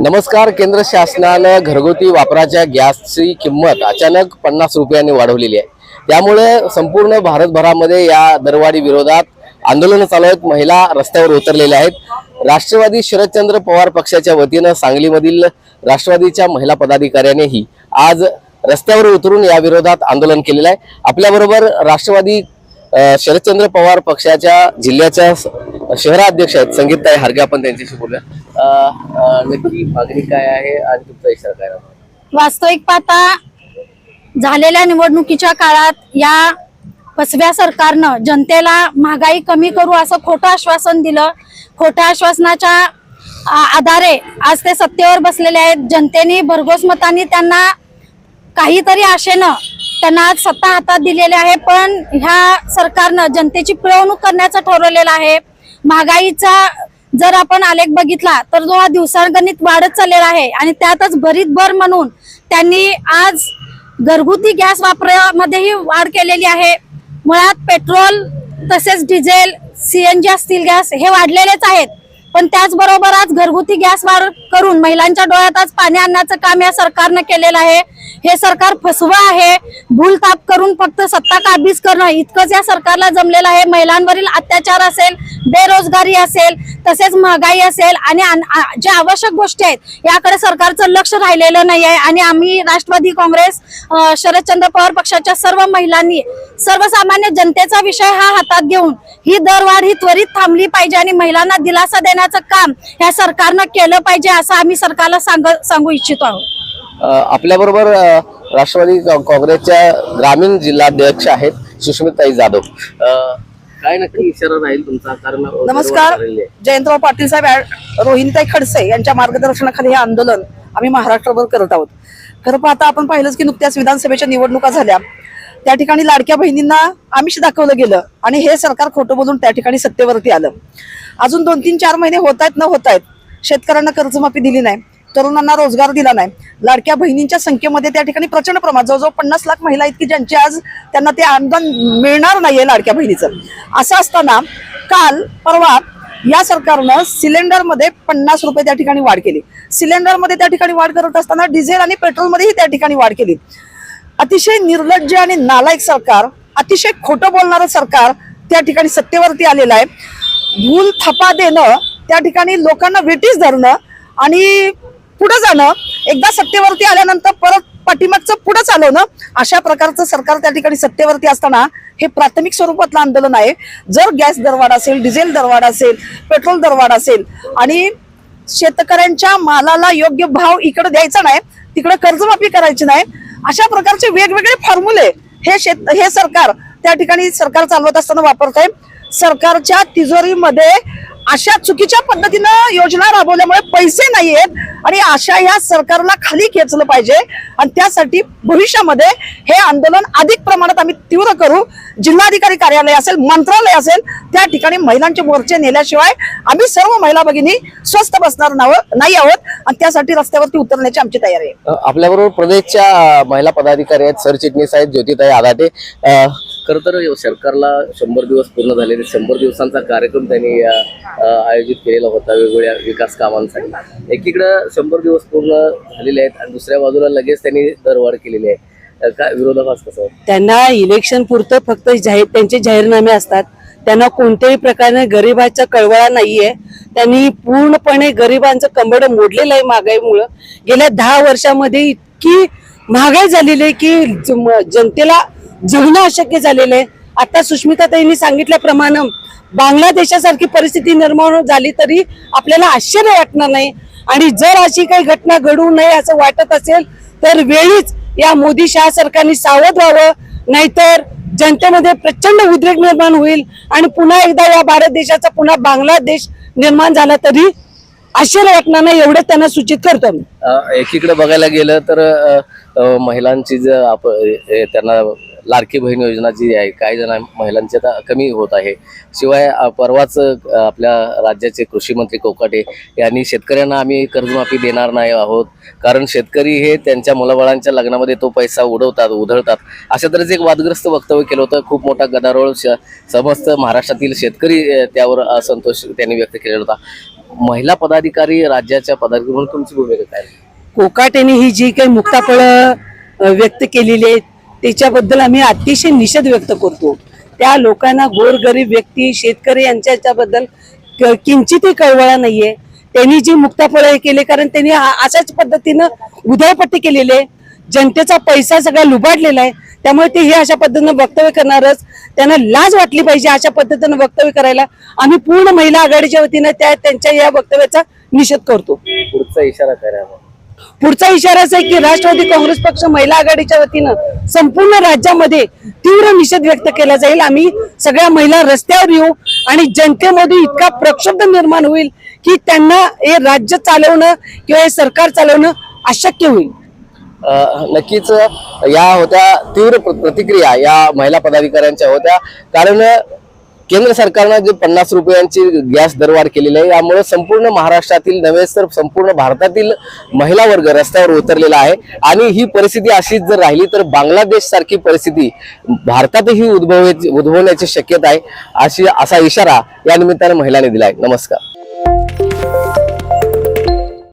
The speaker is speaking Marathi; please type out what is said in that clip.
नमस्कार केंद्र शासनानं घरगुती वापराच्या गॅसची किंमत अचानक पन्नास रुपयांनी वाढवलेली आहे. त्यामुळे संपूर्ण भारतभरामध्ये या दरवाढी विरोधात आंदोलन चालू आहेत. महिला रस्त्यावर उतरलेल्या आहेत. राष्ट्रवादी शरदचंद्र पवार पक्षाच्या वतीनं सांगलीमधील राष्ट्रवादीच्या महिला पदाधिकाऱ्यांनीही आज रस्त्यावर उतरून या विरोधात आंदोलन केलेलं आहे. आपल्याबरोबर राष्ट्रवादी शरदचंद्र पवार पक्षाच्या जिल्ह्याच्या शहराध्यक्ष आहेत. संगीतताई हरगे आपण त्यांच्याशी बोलूया. नक्की मागणी काय आहे आणि तुमचा इशारा काय वास्तविक पाहता झालेल्या निवडणुकीच्या काळात या फसव्या सरकारनं जनतेला महागाई कमी करू असं खोटं आश्वासन दिलं. खोट्या आश्वासनाच्या आधारे आज ते सत्तेवर बसलेले आहेत. जनतेने भरघोस मतांनी त्यांना काहीतरी आशेनं त्यांना आज सत्ता हातात दिलेली आहे पण ह्या सरकारनं जनतेची पिळवणूक करण्याचं ठरवलेलं आहे. महागाईचा जर आपण आलेख बघितला तर जो हा दिवसागणित वाढत चाललेला आहे आणि त्यातच भरीत भर म्हणून त्यांनी आज घरगुती गॅस वापरामध्येही वाढ केलेली आहे. मुळात पेट्रोल तसेच डिझेल सीएनजी असतील गॅस हे वाढलेलेच आहेत. पण त्याचबरोबर आज घरगुती गॅस वाढ करून महिलांच्या डोळ्यात आज पाणी आणण्याचं काम या सरकारनं केलेलं आहे. हे सरकार फसवं आहे. भूलताप करून फक्त सत्ता काबीज करणं इतकंच या सरकारला जमलेलं आहे. महिलांवरील अत्याचार असेल बेरोजगारी असेल तसेच महागाई असेल आणि ज्या आवश्यक गोष्टी आहेत याकडे सरकारचं लक्ष राहिलेलं नाही आहे. आणि आम्ही राष्ट्रवादी काँग्रेस शरदचंद्र पवार पक्षाच्या सर्व महिलांनी सर्वसामान्य जनतेचा विषय हा हातात घेऊन ही दरवाढ ही त्वरित थांबली पाहिजे आणि महिलांना दिलासा देण्याचं काम या सरकारनं केलं पाहिजे असं आम्ही सरकारला सांग सांगू इच्छितो आहोत. आपल्याबरोबर राष्ट्रवादी काँग्रेसच्या ग्रामीण जिल्हाध्यक्ष आहेत सुष्मिताई जाधव. काय नक्की इशारा राहील तुमचा? कारण नमस्कार. जयंतराव पाटील साहेब रोहिणीताई खडसे यांच्या मार्गदर्शनाखाली हे आंदोलन आम्ही महाराष्ट्रभर करत आहोत. खरं पाहता आपण पाहिलंच की नुकत्याच विधानसभेच्या निवडणुका झाल्या. त्या ठिकाणी लाडक्या बहिणींना आमिष दाखवलं गेलं आणि हे सरकार खोटं बोलून त्या ठिकाणी सत्तेवरती आलं. अजून दोन तीन चार महिने होत आहेत न होत आहेत. शेतकऱ्यांना कर्जमाफी दिली नाही. तरुणांना रोजगार दिला नाही. लाडक्या बहिणींच्या संख्येमध्ये त्या ठिकाणी प्रचंड प्रमाण जवळजवळ पन्नास लाख महिला इतकी ज्यांची आज त्यांना ते अनुदान मिळणार नाहीये लाडक्या बहिणीचं. असं असताना काल परवा या सरकारनं सिलेंडरमध्ये पन्नास रुपये त्या ठिकाणी वाढ केली. सिलेंडरमध्ये त्या ठिकाणी वाढ करत असताना डिझेल आणि पेट्रोलमध्येही त्या ठिकाणी वाढ केली. अतिशय निर्लज्ज आणि नालायक सरकार अतिशय खोटं बोलणारं सरकार त्या ठिकाणी सत्तेवरती आलेलं आहे. भूल थपा देणं त्या ठिकाणी लोकांना वेटीस धरणं आणि पुढं जाणं एकदा सत्तेवरती आल्यानंतर परत पाठीमागचं पुढे चालवणं अशा प्रकारचं सरकार त्या ठिकाणी सत्तेवरती असताना हे प्राथमिक स्वरूपातलं आंदोलन आहे. जर गॅस दरवाढ असेल डिझेल दरवाढ असेल पेट्रोल दरवाढ असेल आणि शेतकऱ्यांच्या मालाला योग्य भाव इकडे द्यायचा नाही तिकडे कर्जमाफी करायची नाही अशा प्रकारचे वेगवेगळे फॉर्म्युले हे शेत हे सरकार त्या ठिकाणी सरकार चालवत असताना वापरत आहे सरकारच्या तिजोरीमध्ये अशा चुकीच्या पद्धतीनं योजना राबवल्यामुळे पैसे नाही आहेत आणि अशा ह्या सरकारला खाली खेचलं पाहिजे. आणि त्यासाठी भविष्यामध्ये हे आंदोलन अधिक प्रमाणात आम्ही तीव्र करू. जिल्हाधिकारी कार्यालय असेल मंत्रालय असेल त्या ठिकाणी महिलांचे मोर्चे नेल्याशिवाय आम्ही सर्व महिला भगिनी स्वस्त बसणार नाव- नाही आहोत. आणि त्यासाठी रस्त्यावरती उतरण्याची आमची तयारी आहे. आपल्याबरोबर प्रदेशच्या महिला पदाधिकारी आहेत सरचिटणीस आहेत ज्योतिताई आदाटे. खरं तर सरकारला शंभर दिवस पूर्ण झालेले शंभर दिवसांचा कार्यक्रम त्यांनी आयोजित केलेला होता वेगवेगळ्या विकास कामांसाठी. एकीकडं शंभर दिवस पूर्ण झालेले आहेत आणि दुसऱ्या बाजूला लगेच त्यांनी दरवाढ केलेली आहे. काय विरोधाभास कसं त्यांना इलेक्शन पुरतं फक्त जाहीर त्यांचे जाहीरनामे असतात. त्यांना कोणत्याही प्रकारे गरिबाचा कळवळा नाहीये. त्यांनी पूर्णपणे गरिबांचं कंबड मोडलेलं आहे महागाईमुळं. गेल्या दहा वर्षामध्ये इतकी महागाई झालेली आहे की जनतेला जगणं अशक्य झालेलं आहे. आता सुष्मिताताईंनी सांगितल्याप्रमाणे बांगलादेशासारखी परिस्थिती निर्माण झाली तरी आपल्याला आश्चर्य वाटणार नाही. आणि जर अशी काही घटना घडू नये असं वाटत असेल तर वेळीच या मोदी शाह सरकारने सावध व्हावं. नाहीतर जनतेमध्ये प्रचंड उद्रेक निर्माण होईल आणि पुन्हा एकदा या भारत देशाचा पुन्हा बांगलादेश निर्माण झाला तरी आश्चर्य वाटणार नाही एवढं त्यांना सूचित करतो मी एकीकडे बघायला गेलं तर महिलांची जर आपण त्यांना लाडकी बहीण योजना जी आहे काही जण महिलांची आता कमी होत आहे. शिवाय परवाच आपल्या राज्याचे कृषी मंत्री कोकाटे यांनी शेतकऱ्यांना आम्ही कर्जमाफी देणार नाही आहोत. कारण शेतकरी हे त्यांच्या मुलाबाळांच्या लग्नामध्ये तो पैसा उडवतात उधळतात. अशा तऱ्हेचं एक वादग्रस्त वक्तव्य केलं होतं. खूप मोठा गदारोळ श- समस्त महाराष्ट्रातील शेतकरी त्यावर असंतोष त्यांनी व्यक्त केलेला होता. महिला पदाधिकारी राज्याच्या पदाधिकारी म्हणून तुमची भूमिका काय? कोकाटेने ही जी काही मुक्ताफळ व्यक्त केलेली आहे त्याच्याबद्दल आम्ही अतिशय निषेध व्यक्त करतो. त्या लोकांना गोरगरीब व्यक्ती शेतकरी यांच्या किंचितही कळवळा नाहीये. त्यांनी जी मुक्ताफळ हे केले कारण त्यांनी अशाच पद्धतीनं उधळपट्टी केलेली आहे. जनतेचा पैसा सगळा लुबाडलेला आहे. त्यामुळे ते हे अशा पद्धतीनं वक्तव्य करणारच त्यांना लाज वाटली पाहिजे अशा पद्धतीनं वक्तव्य करायला. आम्ही पूर्ण महिला आघाडीच्या वतीनं त्या त्यांच्या या वक्तव्याचा निषेध करतो. पुढचा इशारा करावा पुढचा इशारा असा आहे की राष्ट्रवादी काँग्रेस पक्ष महिला आघाडीच्या वतीनं संपूर्ण राज्यामध्ये तीव्र निषेध व्यक्त केला जाईल. आम्ही सगळ्या महिला रस्त्यावर येऊ आणि जनतेमध्ये इतका प्रक्षुब्ध निर्माण होईल की त्यांना हे राज्य चालवणं किंवा हे सरकार चालवणं अशक्य होईल. नक्कीच या होत्या तीव्र प्रतिक्रिया या महिला पदाधिकाऱ्यांच्या होत्या. कारण केंद्र सरकारनं जे पन्नास रुपयांची गॅस दरवाढ केलेली आहे यामुळे संपूर्ण महाराष्ट्रातील नव्हे तर संपूर्ण भारतातील महिला वर्ग रस्त्यावर उतरलेला आहे. आणि ही परिस्थिती अशीच जर राहिली तर बांगलादेश सारखी परिस्थिती भारतातही उद्भवायची उद्भवण्याची शक्यता आहे अशी असा इशारा या निमित्ताने महिलांनी आहे नमस्कार.